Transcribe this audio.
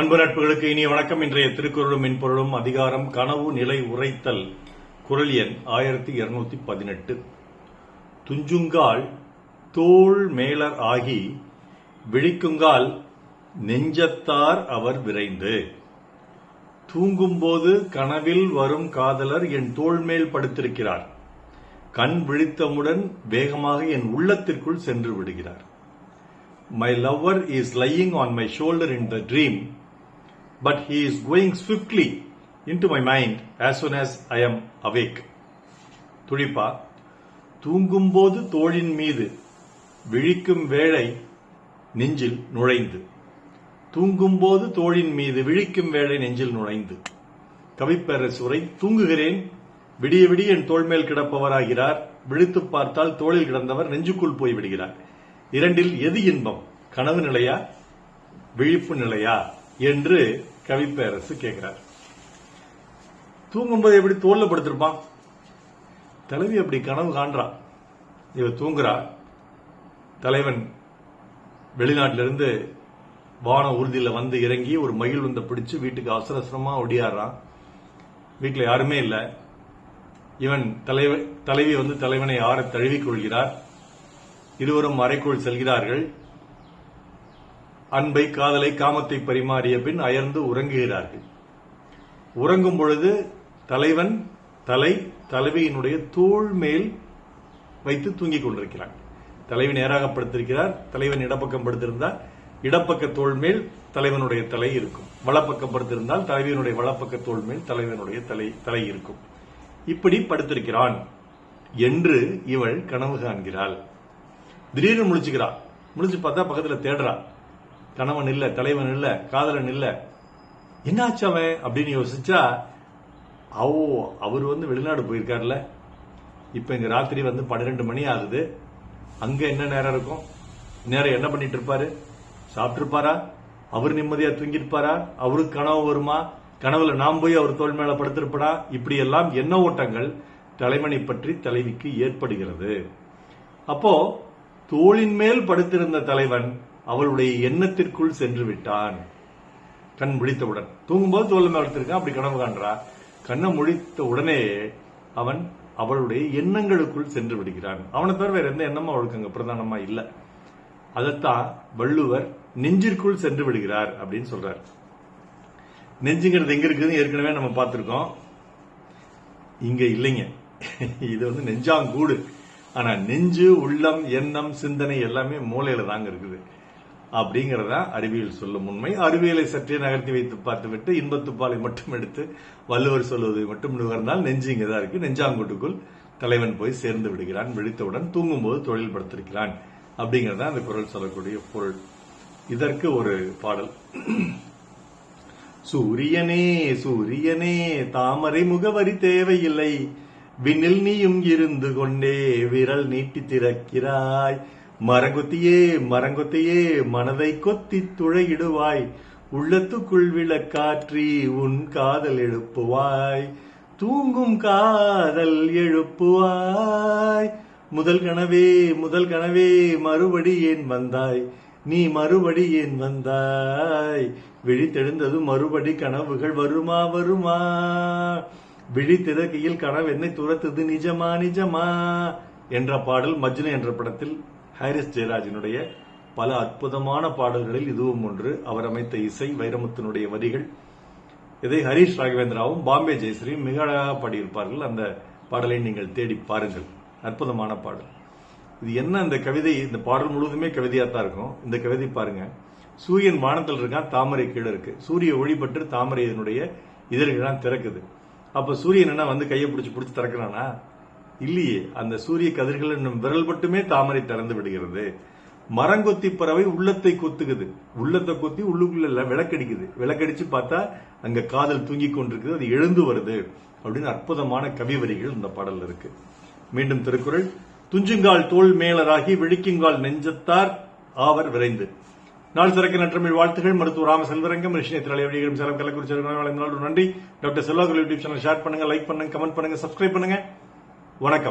அன்பு நட்புகளுக்கு இனிய வணக்கம். இன்றைய திருக்குறளும் மென்பொருளும் அதிகாரம் கனவு நிலை உரைத்தல் குரல் எண் ஆயிரத்தி இருநூத்தி பதினெட்டு. துஞ்சுங்கால் தோள் மேலர் ஆகி விழிக்குங்கால் நெஞ்சத்தார் அவர் விரைந்து. தூங்கும்போது கனவில் வரும் காதலர் என் தோல் மேல் படுத்திருக்கிறார். கண் விழித்தவுடன் வேகமாக என் உள்ளத்திற்குள் சென்று விடுகிறார். My lover is lying on my shoulder in the dream but he is going swiftly into my mind as soon as I am awake. துடிப்பா தூங்கும்போது தோளின் மீது விழிக்கும் வேளை நெஞ்சில் நுழைந்து. தூங்கும்போது தோளின் மீது விழிக்கும் வேளை நெஞ்சில் நுழைந்து. கவிப்பேரசுரை தூங்குகிறேன். விடிய விடிய என் தோல் மேல் கிடப்பவராகிறார். விழித்து பார்த்தால் தோளில் கிடந்தவர் நெஞ்சுக்குள் போய் விடுகிறார் இரண்டில் எது இன்பம்? கனவு நிலையா? விழிப்பு நிலையா? என்று கவிப்பேரசு கேட்கிறார். தூங்கும்போது எப்படி தோல்ல படுத்திருப்பான்? தலைவி அப்படி கனவு காண்றா. இவ தூங்குறா. தலைவன் வெளிநாட்டிலிருந்து வான உறுதியில் வந்து இறங்கி ஒரு மயில் உந்த பிடிச்சு வீட்டுக்கு அவசர அவசரமா ஒடியாடுறான். வீட்டில் யாருமே இல்லை. இவன் தலைவ தலைவி வந்து தலைவனை ஆற தழுவிக் கொள்கிறார். இருவரும் அறைக்குள் செல்கிறார்கள். அன்பை காதலை காமத்தை பரிமாறிய பின் அயர்ந்து உறங்குகிறார்கள். உறங்கும் பொழுது தலைவன் தலை தலைவியினுடைய தோல் மேல் வைத்து தூங்கிக் கொண்டிருக்கிறான். தலைவி நேராக படுத்திருக்கிறார் தலைவன் இடப்பக்கம் படுத்திருந்தால் இடப்பக்க தோல் மேல் தலைவனுடைய தலை இருக்கும். வலப்பக்கம் படுத்திருந்தால் தலைவியினுடைய வலப்பக்க தோல் மேல் தலைவனுடைய தலை தலை இருக்கும். இப்படி படுத்திருக்கிறான் என்று இவள் கனவு காண்கிறாள். திடீர்னு முழிச்சுக்கிறா. முழிச்சு பார்த்தா பக்கத்துல தேடுறா. கணவன் இல்ல தலைவன் இல்ல காதலன் இல்ல. என்னாச்சு அவன் அப்படின்னு யோசிச்சா ஓ அவர் வந்து வெளிநாடு போயிருக்காருல்ல. இப்ப இங்க ராத்திரி வந்து பன்னிரெண்டு மணி ஆகுது. அங்க என்ன நேரம் இருக்கும்? நேரம் என்ன பண்ணிட்டு இருப்பாரு? சாப்பிட்டிருப்பாரா? அவர் நிம்மதியா தூங்கியிருப்பாரா? அவருக்கு கனவு வருமா? கனவுல நாம் போய் அவர் தோல் மேல படுத்திருப்படா இப்படி எல்லாம் எண்ண ஓட்டங்கள் தலைவனை பற்றி தலைவிக்கு ஏற்படுகிறது. அப்போ தோளின் மேல் படுத்திருந்த தலைவன் அவளுடைய எண்ணத்திற்குள் சென்று விட்டான். கண் முழித்தவுடன் தூங்கும்போது தோல் மேல் அப்படி கனவு காண்றா. கண்ணை முழித்த உடனே அவன் அவளுடைய எண்ணங்களுக்குள் சென்று விடுகிறான். அவனை தவிர வேற எந்த எண்ணமும் அவளுக்கு அங்க பிரதானமா இல்ல. அதைத்தான் வள்ளுவர் நெஞ்சிற்குள் சென்று விடுகிறார் அப்படின்னு சொல்றார். நெஞ்சுங்கிறது எங்க இருக்குதுன்னு ஏற்கனவே நம்ம பார்த்திருக்கோம். இங்க இல்லைங்க. இது வந்து நெஞ்சாங்கூடு. ஆனா நெஞ்சு உள்ளம் எண்ணம் சிந்தனை எல்லாமே மூளையில தாங்க இருக்குது. அப்படிங்கறதா அறிவியல் சொல்லும் உண்மை. அறிவியலை சற்றே நகர்த்தி வைத்து பார்த்துவிட்டு இன்பத்துப்பாலை மட்டும் எடுத்து வள்ளுவர் சொல்வதை மட்டும் நுகர்ந்தால் நெஞ்சு இங்கதான் இருக்கு. நெஞ்சாங்குட்டுக்குள் தலைவன் போய் சேர்ந்து விடுகிறான். விழித்தவுடன் தூங்கும்போது தொழில் படுத்திருக்கிறான் அப்படிங்கறதா அந்த குரல் சொல்லக்கூடிய பொருள். இதற்கு ஒரு பாடல். சூரியனே சூரியனே தாமரை முகவரி தேவையில்லை. விண்ணில் நீயும் இருந்து கொண்டே விரல் நீட்டி திறக்கிறாய் மரங்கொத்தியே மரங்கொத்தியே மனதை கொத்தி துழையிடுவாய். உள்ளத்துக்குள் விளக்காற்றி உன் காதல் எழுப்புவாய். தூங்கும் காதல் எழுப்புவாய். முதல் கனவே முதல் கனவே மறுபடி ஏன் வந்தாய்? நீ மறுபடி ஏன் வந்தாய்? விழித்தெழுந்தது மறுபடி கனவுகள் வருமா வருமா? விழித்திறக்கையில் கனவு என்னை துரத்துது நிஜமா நிஜமா? என்ற பாடல் மஜ்னு என்ற படத்தில் ஹாரிஸ் ஜெயராஜினுடைய பல அற்புதமான பாடல்களில் இதுவும் ஒன்று. அவர் அமைத்த இசை வைரமுத்தினுடைய வரிகள். இதை ஹரீஷ் ராகவேந்திராவும் பாம்பே ஜெயஸ்ரீயும் மிக அழகாக பாடியிருப்பார்கள். அந்த பாடலை நீங்கள் தேடி பாருங்கள். அற்புதமான பாடல். இது என்ன இந்த கவிதை? இந்த பாடல் முழுவதுமே கவிதையாக தான் இருக்கும். இந்த கவிதை பாருங்க. சூரியன் வானத்தில் இருக்கான் தாமரை கீழே இருக்கு. சூரிய ஒளிபட்டு தாமரை இதனுடைய இதழ்கள்லாம் திறக்குது. அப்போ சூரியன் என்ன வந்து கையை பிடிச்சி பிடிச்சி திறக்கிறானா? இல்லையே அந்த சூரிய கதிர்கள் என்னும் விரல் மட்டுமே தாமரை திறந்து விடுகிறது. மரங்கொத்தி பறவை உள்ளத்தை கொத்துக்குது உள்ளத்தை கொத்தி உள்ளுக்குள்ள விளக்கடிக்குது. விளக்கடிச்சு பார்த்தா அங்க காதல் தூங்கி கொண்டிருக்குது அது எழுந்து வருது அப்படின்னு அற்புதமான கவி வரிகள் இந்த பாடல்ல இருக்கு. மீண்டும் திருக்குறள். துஞ்சுங்கால் தோல் மேலராகி விழிக்குங்கால் நெஞ்சத்தார் ஆவர் விரைந்து. நாள் சிறக்க நற்றமிழ் வாழ்த்துகள். மருத்துவ ராம செல்வரங்கம் ரிஷினேத்திராளி வழிகளும் சேலம் கள்ளக்குறிச்சி நன்றி. Doctor Selvakul YouTube channel share பண்ணுங்க லைக் பண்ணுங்க கமெண்ட் பண்ணுங்க சப்ஸ்கிரைப் பண்ணுங்க. வணக்கம்.